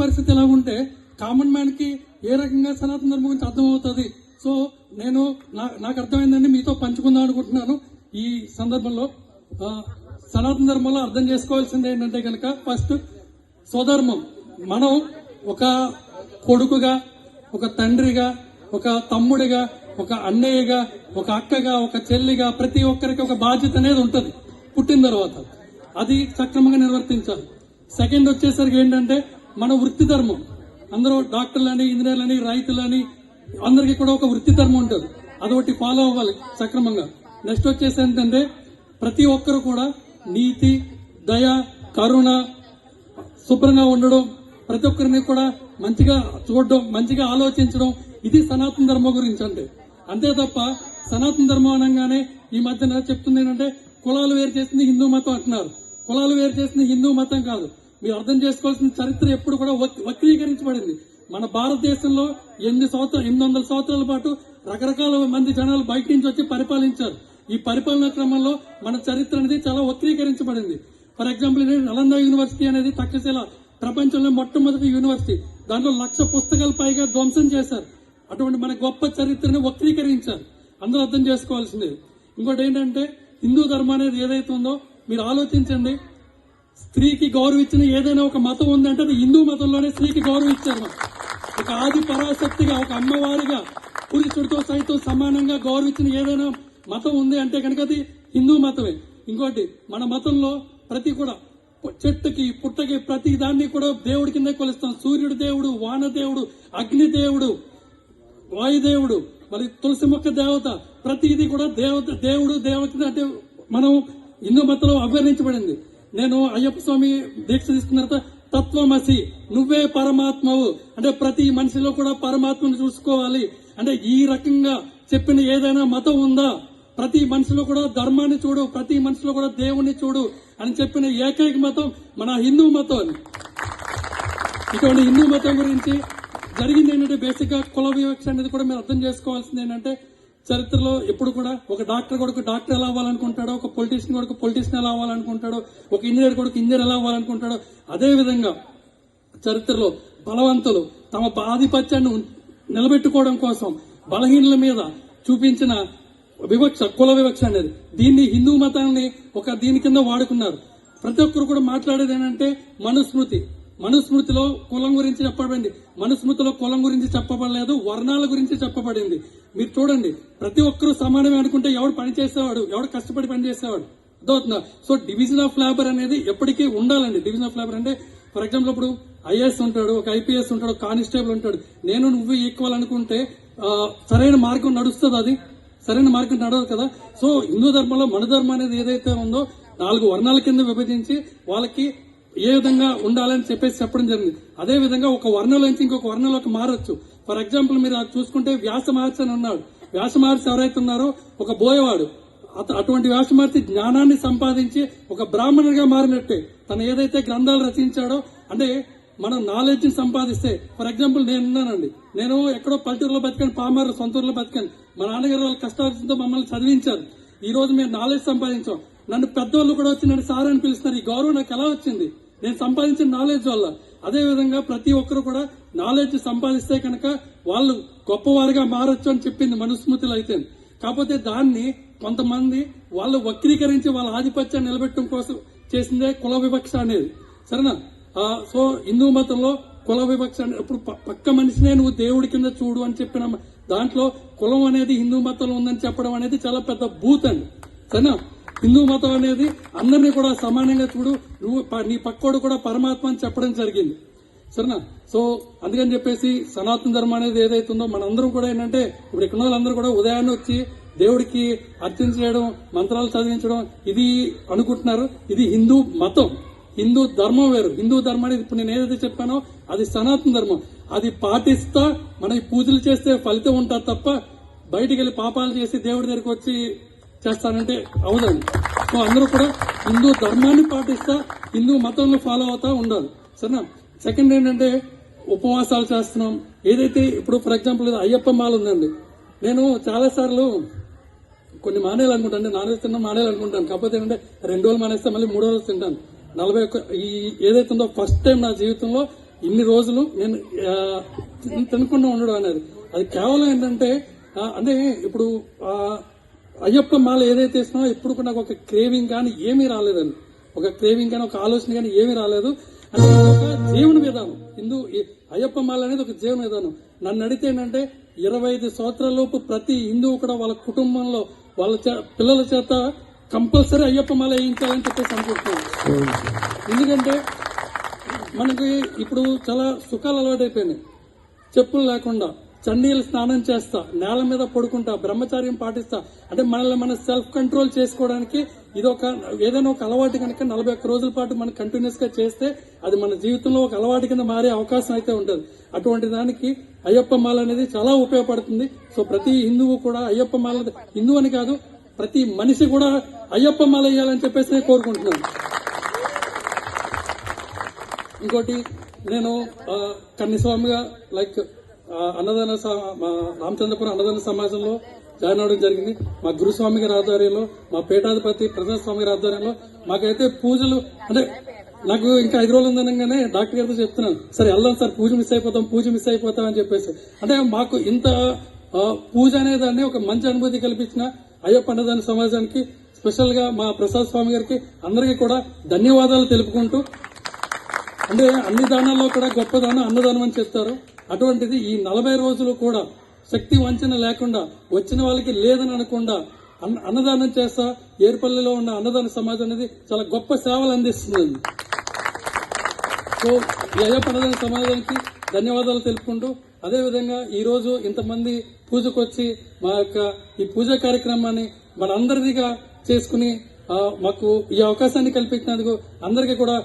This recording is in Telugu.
పరిస్థితి ఎలా ఉంటే కామన్ మ్యాన్కి ఏ రకంగా సనాతన ధర్మం గురించి అర్థమవుతుంది? సో నేను నా- నాకు అర్థమైందండి మీతో పంచుకుందాం అనుకుంటున్నాను. ఈ సందర్భంలో సనాతన ధర్మంలో అర్థం చేసుకోవాల్సింది ఏంటంటే కనుక ఫస్ట్ స్వధర్మం. మనం ఒక కొడుకుగా ఒక తండ్రిగా ఒక తమ్ముడిగా ఒక అన్నయ్యగా ఒక అక్కగా ఒక చెల్లిగా ప్రతి ఒక్కరికి ఒక బాధ్యత అనేది ఉంటుంది. పుట్టిన తర్వాత అది సక్రమంగా నిర్వర్తించాలి. సెకండ్ వచ్చేసరికి ఏంటంటే మన వృత్తి ధర్మం. అందరూ డాక్టర్లని ఇంజనీర్లని రైతులని అందరికీ కూడా ఒక వృత్తి ధర్మం ఉంటుంది. అదొకటి ఫాలో అవ్వాలి సక్రమంగా. నెక్స్ట్ వచ్చేసి ఏంటంటే ప్రతి ఒక్కరు కూడా నీతి దయ కరుణ శుభ్రంగా ఉండడం ప్రతి ఒక్కరిని కూడా మంచిగా చూడడం మంచిగా ఆలోచించడం ఇది సనాతన ధర్మం గురించి అంటే. అంతే తప్ప సనాతన ధర్మం అనగానే ఈ మధ్యన చెప్తుంది ఏంటంటే కులాలు వేరు చేసింది హిందూ మతం అంటున్నారు. కులాలు వేరు చేసింది హిందూ మతం కాదు. మీరు అర్థం చేసుకోవాల్సిన చరిత్ర ఎప్పుడు కూడా వక్రీకరించబడింది. మన భారతదేశంలో ఎనిమిది సంవత్సరాలు ఎనిమిది వందల సంవత్సరాల పాటు రకరకాల మంది జనాలు బయట నుంచి వచ్చి పరిపాలించారు. ఈ పరిపాలనా క్రమంలో మన చరిత్ర అనేది చాలా వక్రీకరించబడింది. ఫర్ ఎగ్జాంపుల్ నలంద యూనివర్సిటీ అనేది తక్షశిల ప్రపంచంలో మొట్టమొదటి యూనివర్సిటీ. దాంట్లో లక్ష పుస్తకాలు పైగా ధ్వంసం చేశారు. అటువంటి మన గొప్ప చరిత్రను వక్రీకరించారు. అందరూ అర్థం చేసుకోవాల్సింది. ఇంకోటి ఏంటంటే హిందూ ధర్మం అనేది ఏదైతే ఉందో మీరు ఆలోచించండి. స్త్రీకి గౌరవించిన ఏదైనా ఒక మతం ఉందంటే అది హిందూ మతంలోనే స్త్రీకి గౌరవించారు ఒక ఆది పరాశక్తిగా ఒక అమ్మవారిగా పురుషుడితో సైతం సమానంగా గౌరవించిన ఏదైనా మతం ఉంది అంటే కనుక అది హిందూ మతమే. ఇంకోటి మన మతంలో ప్రతి కూడా చెట్టుకి పుట్టకి ప్రతి దాన్ని కూడా దేవుడి కింద కొలుస్తాం. సూర్యుడు దేవుడు వాన దేవుడు అగ్ని దేవుడు వాయుదేవుడు మరి తులసి మొక్క దేవత ప్రతిది కూడా దేవత దేవుడు దేవత అంటే మనం హిందూ మతంలో అభ్యర్థించబడింది నేను అయ్యప్ప స్వామి దీక్ష తీసుకున్న తర్వాత తత్వమసి నువ్వే పరమాత్మవు. అంటే ప్రతి మనిషిలో కూడా పరమాత్మను చూసుకోవాలి. అంటే ఈ రకంగా చెప్పిన ఏదైనా మతం ఉందా? ప్రతి మనిషిలో కూడా ధర్మాన్ని చూడు ప్రతి మనిషిలో కూడా దేవుణ్ణి చూడు అని చెప్పిన ఏకైక మతం మన హిందూ మతం ఇటువంటి హిందూ మతం గురించి జరిగింది ఏంటంటే బేసిక్గా కుల వివక్ష అనేది కూడా మీరు అర్థం చేసుకోవాల్సింది ఏంటంటే చరిత్రలో ఎప్పుడు కూడా ఒక డాక్టర్ కొడుకు డాక్టర్ ఎలా అవ్వాలనుకుంటాడో ఒక పొలిటీషియన్ కొడుకు పొలిటీషియన్ ఎలా అవ్వాలనుకుంటాడో ఒక ఇంజనీర్ కొడుకు ఇంజనీర్ ఎలా అవ్వాలనుకుంటాడో అదేవిధంగా చరిత్రలో బలవంతులు తమ ఆధిపత్యాన్ని నిలబెట్టుకోవడం కోసం బలహీనుల మీద చూపించిన వివక్ష కుల వివక్ష అనేది. దీన్ని హిందూ మతాన్ని ఒక దీని కింద వాడుకున్నారు. ప్రతి ఒక్కరు కూడా మాట్లాడేది ఏంటంటే మనుస్మృతి. మనుస్మృతిలో కులం గురించి చెప్పబడింది. మనుస్మృతిలో కులం గురించి చెప్పబడలేదు వర్ణాల గురించి చెప్పబడింది. మీరు చూడండి ప్రతి ఒక్కరూ సమానమే అనుకుంటే ఎవడు పని చేసేవాడు ఎవడు కష్టపడి పని చేసేవాడు? అర్థమవుతుందా? సో డివిజన్ ఆఫ్ లేబర్ అనేది ఎప్పటికీ ఉండాలండి. డివిజన్ ఆఫ్ లేబర్ అంటే ఫర్ ఎగ్జాంపుల్ ఇప్పుడు ఐఏఎస్ ఉంటాడు ఒక ఐపీఎస్ ఉంటాడు కానిస్టేబుల్ ఉంటాడు. నేను నువ్వు ఈక్వల్ అనుకుంటే సరైన మార్గం నడుస్తుంది అది? సరైన మార్గం నడవదు కదా? సో హిందూ ధర్మంలో మన ధర్మం అనేది ఏదైతే ఉందో నాలుగు వర్ణాల కింద విభజించి వాళ్ళకి ఏ విధంగా ఉండాలని చెప్పేసి చెప్పడం జరిగింది. అదే విధంగా ఒక వర్ణంలోంచి ఇంకొక వర్ణంలోకి మారొచ్చు. ఫర్ ఎగ్జాంపుల్ మీరు అది చూసుకుంటే వ్యాస మహర్షి అని ఉన్నాడు. వ్యాస మహర్షి ఎవరైతే ఉన్నారో? ఒక బోయవాడు. అత- అటువంటి వ్యాసమూర్తి జ్ఞానాన్ని సంపాదించి ఒక బ్రాహ్మణుడిగా మారినట్టే. తను ఏదైతే గ్రంథాలు రచించాడో అంటే మనం నాలెడ్జ్ని సంపాదిస్తే. ఫర్ ఎగ్జాంపుల్ నేను ఉన్నానండి. నేను ఎక్కడో పల్లెటూరులో బతికాను పామారు సొంత ఊర్లో బతికాను. మా నాన్నగారు వాళ్ళ కష్టాలతో మమ్మల్ని చదివించారు. ఈ రోజు మేము నాలెడ్జ్ సంపాదించాం. నన్ను పెద్దోళ్ళు కూడా వచ్చి నన్ను సార్ అని పిలుస్తున్నారు. ఈ గౌరవం నాకు ఎలా వచ్చింది? నేను సంపాదించిన నాలెడ్జ్ వల్ల. అదే విధంగా ప్రతి ఒక్కరు కూడా నాలెడ్జ్ సంపాదిస్తే కనుక వాళ్ళు గొప్పవారుగా మారొచ్చు అని చెప్పింది మనుస్మృతిలో అయితే. కాకపోతే దాన్ని కొంతమంది వాళ్ళు వక్రీకరించి వాళ్ళ ఆధిపత్యాన్ని నిలబెట్టడం కోసం చేసిందే కుల వివక్ష అనేది. సరేనా? సో హిందూ మతంలో కుల వివక్ష అనేది ఇప్పుడు పక్క మనిషినే నువ్వు దేవుడి కింద చూడు అని చెప్పిన దాంట్లో కులం అనేది హిందూ మతంలో ఉందని చెప్పడం అనేది చాలా పెద్ద బూత్ అండి. సరేనా? హిందూ మతం అనేది అందరినీ కూడా సమానంగా చూడు నువ్వు ప- నీ పక్కోడు కూడా పరమాత్మ అని చెప్పడం జరిగింది. సరేనా? సో అందుకని చెప్పేసి సనాతన ధర్మం అనేది ఏదైతే ఉందో మనందరం కూడా ఏంటంటే ఇప్పుడు ఇక్కడ వాళ్ళందరూ కూడా ఉదయాన్నే వచ్చి దేవుడికి అర్చన చేయడం మంత్రాలు చదివించడం ఇది అనుకుంటున్నారు. ఇది హిందూ మతం. హిందూ ధర్మం వేరు. హిందూ ధర్మం అనేది ఇప్పుడు నేను ఏదైతే చెప్పానో అది సనాతన ధర్మం. అది పాటిస్తా మనం పూజలు చేస్తే ఫలితం ఉంటుంది తప్ప బయటికి వెళ్ళి పాపాలు చేసి దేవుడి దగ్గరికి వచ్చి చేస్తానంటే అవదండి. సో అందరూ కూడా హిందూ ధర్మాన్ని పాటిస్తా హిందూ మతంలో ఫాలో అవుతా ఉండాలి. సరేనా? సెకండ్ ఏంటంటే ఉపవాసాలు చేస్తున్నాం. ఏదైతే ఇప్పుడు ఫర్ ఎగ్జాంపుల్ అయ్యప్ప మాల ఉందండి. నేను చాలా సార్లు కొన్ని మానేయాలనుకుంటాను నాన్ వెజ్ తిన్నా మానేయాలనుకుంటాను కాకపోతే ఏంటంటే రెండు రోజులు మానేస్తే మళ్ళీ మూడో రోజులు తింటాను. నలభై ఒక్క ఈ ఏదైతే ఉందో ఫస్ట్ టైం నా జీవితంలో ఇన్ని రోజులు నేను తినకుండా ఉండడం అనేది. అది కేవలం ఏంటంటే అంటే ఇప్పుడు అయ్యప్ప మాల ఏదైతే ఇస్తున్నా ఎప్పుడు కూడా నాకు ఒక క్రేవింగ్ కానీ ఏమీ రాలేదండి. ఒక క్రేవింగ్ కానీ ఒక ఆలోచన కానీ ఏమీ రాలేదు. అంటే ఒక జీవన విధానం. హిందూ అయ్యప్ప మాల అనేది ఒక జీవన విధానం. నన్ను అడిగితే ఏంటంటే ఇరవై ఐదు సంవత్సరాలలోపు ప్రతి హిందువు కూడా వాళ్ళ కుటుంబంలో వాళ్ళ చే- పిల్లల చేత కంపల్సరీ అయ్యప్ప మాల వేయించాలని చెప్పేసి అనుకుంటున్నాను. ఎందుకంటే మనకి ఇప్పుడు చాలా సుఖాలు అలవాటైపోయినాయి. చెప్పులు లేకుండా చన్నీళ్ళు స్నానం చేస్తా నేల మీద పడుకుంటా బ్రహ్మచార్యం పాటిస్తా. అంటే మనల్ని మన సెల్ఫ్ కంట్రోల్ చేసుకోవడానికి ఇది ఒక ఏదైనా ఒక అలవాటు కనుక నలభై ఒక్క రోజుల పాటు మనం కంటిన్యూస్గా చేస్తే అది మన జీవితంలో ఒక అలవాటు కింద మారే అవకాశం అయితే ఉంటుంది. అటువంటి దానికి అయ్యప్ప మాల అనేది చాలా ఉపయోగపడుతుంది. సో ప్రతి హిందువు కూడా అయ్యప్ప మాల హిందువు అని కాదు ప్రతి మనిషి కూడా అయ్యప్ప మాల వేయాలని చెప్పేసి నేను కోరుకుంటున్నాను. ఇంకోటి నేను ఆ, కన్నిస్వామిగా లైక్ అన్నదాన మా రామచంద్రపురం అన్నదాన సమాజంలో జాయిన్ అవడం జరిగింది. మా గురుస్వామి గారి ఆధ్వర్యంలో మా పీఠాధిపతి ప్రసాద్ గారి ఆధ్వర్యంలో మాకైతే పూజలు అంటే నాకు ఇంకా ఐదు రోజులు ఉందనగానే డాక్టర్ గారితో చెప్తున్నాను. సరే వెళ్దాం సార్ పూజ మిస్ అయిపోతాం పూజ మిస్ అయిపోతాం అని చెప్పేసి. అంటే మాకు ఇంత పూజ అనే దాన్ని ఒక మంచి అనుభూతి కల్పించిన అయ్యప్ప అన్నదాన సమాజానికి స్పెషల్గా మా ప్రసాద్ స్వామి గారికి అందరికీ కూడా ధన్యవాదాలు తెలుపుకుంటూ అంటే అన్ని దానాల్లో కూడా గొప్ప దానం అన్నదానం అని చెప్తారు. అటువంటిది ఈ నలభై రోజులు కూడా శక్తి వంచన లేకుండా వచ్చిన వాళ్ళకి లేదని అనకుండా అన్న అన్నదానం చేస్తా ఏర్పల్లిలో ఉన్న అన్నదాన సమాజం అనేది చాలా గొప్ప సేవలు అందిస్తుందండి. సో ఈ అయ్యప్ప అన్నదాన సమాజానికి ధన్యవాదాలు తెలుపుకుంటూ అదేవిధంగా ఈరోజు ఇంతమంది పూజకు వచ్చి మా యొక్క ఈ పూజా కార్యక్రమాన్ని మనందరిదిగా చేసుకుని మాకు ఈ అవకాశాన్ని కల్పించినందుకు అందరికీ కూడా